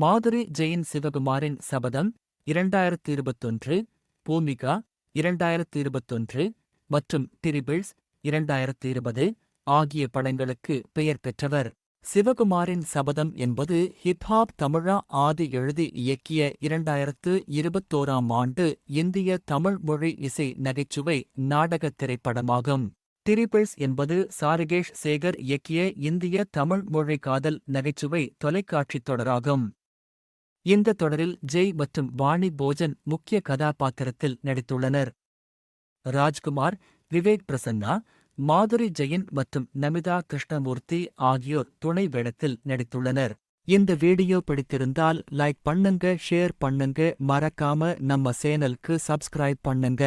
மாதுரி ஜெயின் சிவகுமாரின் சபதம் இரண்டாயிரத்து இருபத்தொன்று பூமிகா இரண்டாயிரத்து இருபத்தொன்று மற்றும் டிரிபிள்ஸ் இரண்டாயிரத்து இருபது ஆகிய படங்களுக்கு பெயர் பெற்றவர். சிவகுமாரின் சபதம் என்பது ஹிப்ஹாப் தமிழா ஆதி எழுதி இயக்கிய இரண்டாயிரத்து இருபத்தோராம் ஆண்டு இந்திய தமிழ் மொழி இசை நகைச்சுவை நாடகத் திரைப்படமாகும். திரிபிள்ஸ் என்பது சாருகேஷ் சேகர் இயக்கிய இந்திய தமிழ் மொழி காதல் நகைச்சுவை தொலைக்காட்சித் தொடராகும். இந்த தொடரில் ஜெய் மற்றும் வாணி போஜன் முக்கிய கதாபாத்திரத்தில் நடித்துள்ளனர். ராஜ்குமார் விவேக் பிரசன்னா மாதுரி ஜெயின் மற்றும் நமிதா கிருஷ்ணமூர்த்தி ஆகியோர் துணை வேடத்தில் நடித்துள்ளனர். இந்த வீடியோ பிடித்திருந்தால் லைக் பண்ணுங்க ஷேர் பண்ணுங்க மறக்காம நம்ம சேனலுக்கு சப்ஸ்கிரைப் பண்ணுங்க.